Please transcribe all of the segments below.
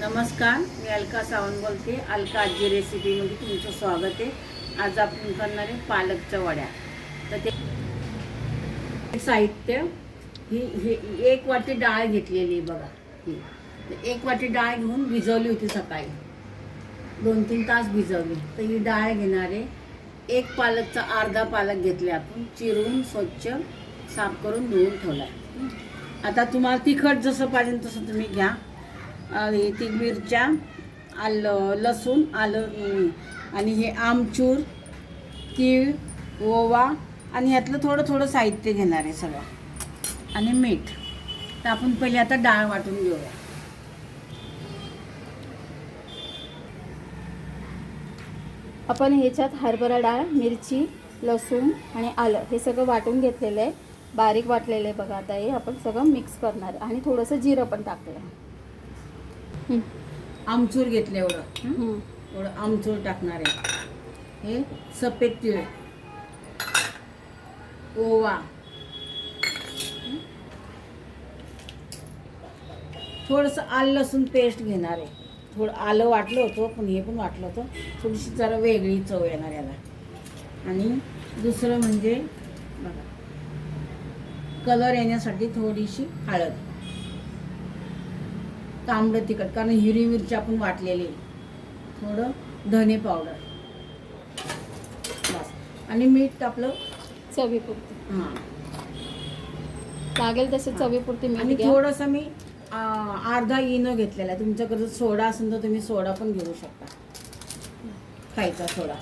नमस्कार मी अलका सावंत बोलते. अलका आजी रेसिपीमध्ये तुमचं स्वागत आहे. आज आपण करणार आहे पालकच्या वड्या. तर ते साहित्य ही ही एक वाटी डाळ घेतलेली आहे बघा ही. एक वाटी डाळ घेऊन भिजवली होती सकाळी. दोन तीन तास भिजवली. तर ही डाळ घेणार आहे. एक पालकचा अर्धा पालक घेतले आपण. चिरून स्वच्छ साफ करून धुवून ठेवला आता तुम्हाला तिखट जसं पाहिजे तसं तुम्ही घ्या. ती मिरच्या आलं लसूण आलं आणि हे आमचूर तीळ ओवा आणि ह्यातलं थोडं थोडं साहित्य घेणार आहे सगळं. आणि मीठ. तर आपण पहिले आता डाळ वाटून घेऊया. आपण ह्याच्यात हरभरा डाळ मिरची लसूण आणि आलं हे सगळं वाटून घेतलेलं आहे. बारीक वाटलेलं आहे बघा आता हे. आपण सगळं मिक्स करणार आहे. आणि थोडंसं जिरं पण टाकलं आहे. आमचूर घेतलं एवढं. एवढं आमचूर टाकणार आहे. हे सफेद तीळ ओवा. थोडंसं आलं लसूण पेस्ट घेणार आहे. थोडं आलं वाटलं होतं पण हे पण वाटलं होतं. थोडीशी जरा वेगळी चव येणार याला. आणि दुसरं म्हणजे बघा. कलर येण्यासाठी थोडीशी हळद. तांबडं तिखट कारण हिरवी मिरची आपण वाटलेली. थोडं धने पावडर बस. आणि मीठ आपलं चवीपुरती. हां. लागेल तसे चवीपुरती आणि मीठ घ्या. थोडंसं मी अर्धा इनो घेतलेला आहे. तुमच्याकडे सोडा असेल तर तुम्ही सोडा पण घेऊ शकता. खायचा सोडा.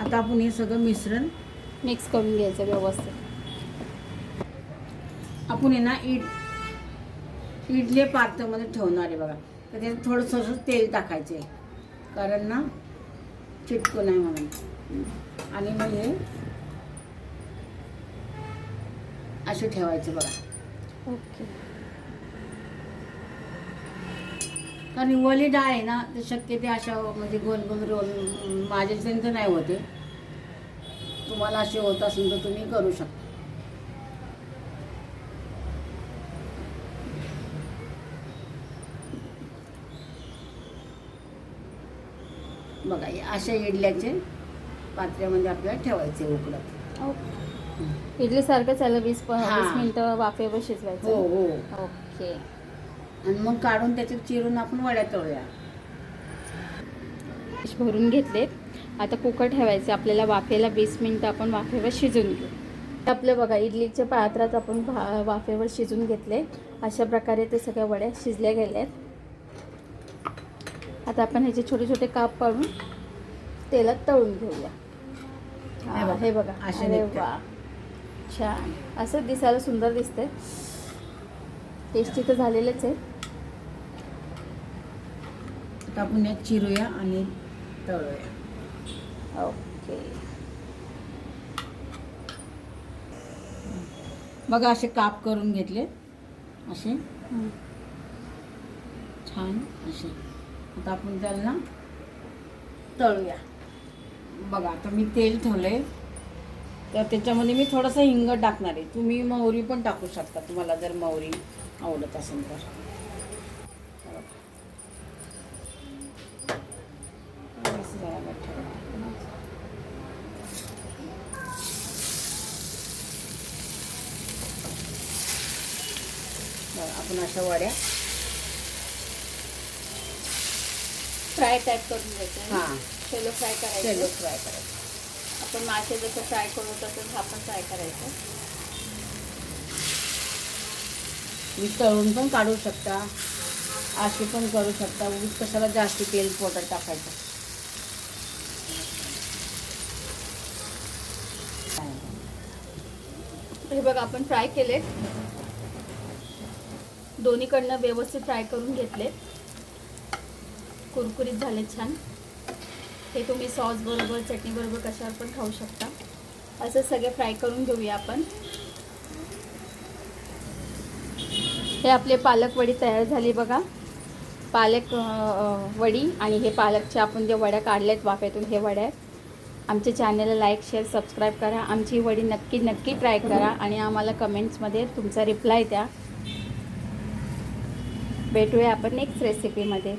आता आपण हे सगळं मिश्रण मिक्स करून घ्यायचं व्यवस्थित. आपण आहे ना इड इडले पात्रमध्ये ठेवणार आहे बघा. तर त्यात थोडंसं असं तेल टाकायचं आहे. कारण ना चिटकू नाही म्हणून. आणि मग हे असे ठेवायचे बघा. ओके. कारण वली डाळ आहे ना तर शक्य ते अशा म्हणजे गोल गोल रोल माझ्या तर नाही होते तुम्हाला असे होत असेल तर तुम्ही करू शकता. बघा हे अशा इडल्याचे पात्र्यामध्ये आपल्याला ठेवायचे उकडत. ओके. इडली सारखं चाललं वीस हां. वीस मिनिटं वाफेवर हो शिजवायचं. हो ओके. आणि मग काढून त्याच्यात चिरून आपण वड्या तळूया. भरून घेतलेत. आता कुकर ठेवायचे. आपल्याला वाफेला वीस मिनिटं आपण वाफेवर शिजून घेऊ. आपलं बघा इडलीच्या पात्रात आपण वाफेवर शिजून घेतले. अशा प्रकारे ते सगळ्या वड्या शिजल्या गेल्या आहेत आता आपण ह्याचे छोटे छोटे काप पाडून तेलात तळून घेऊया. हे हा, बघा, असे. वा. छान. असं दिसायला सुंदर दिसते टेस्टी तर झालेलेच आहे. आता आपण यात चिरूया आणि तळूया. ओके बघा असे काप करून घेतले असे. छान असे. आता आपण त्यांना तळूया. बघा आता मी तेल ठेवलं आहे तर त्याच्यामध्ये मी थोडंसं हिंग टाकणार आहे. तुम्ही मोहरी पण टाकू शकता तुम्हाला जर मोहरी आवडत असेल तर. आपण अशा वड्या फ्राय टाईप करून घ्यायचं. हां. शेलो फ्राय शेलो करायचं फ्राय करायचं. आपण मासे जसं फ्राय करू तसंच हा पण फ्राय करायचं. मी तळून पण काढू शकता. असे पण करू शकता. उगीच कशाला जास्ती तेल पोटात टाकायचं. हे बघा आपण फ्राय केले दोन्हीकडनं व्यवस्थित फ्राय करून घेतले कुरकुरीत झाले छान. हे तुम्ही सॉसबरोबर चटणीबरोबर कशावर पण खाऊ शकता. असं सगळे फ्राय करून घेऊया आपण. हे आपले पालक वडी तयार झाली बघा. पालक वडी आणि हे पालकचे आपण जे वड्या काढले आहेत वाफ्यातून हे वड्या आहेत. आमच्या चॅनलला लाईक शेअर सबस्क्राईब करा. आमची वडी नक्की नक्की ट्राय करा आणि आम्हाला कमेंट्समध्ये तुमचा रिप्लाय द्या. भेटूया आपण नेक्स्ट रेसिपीमध्ये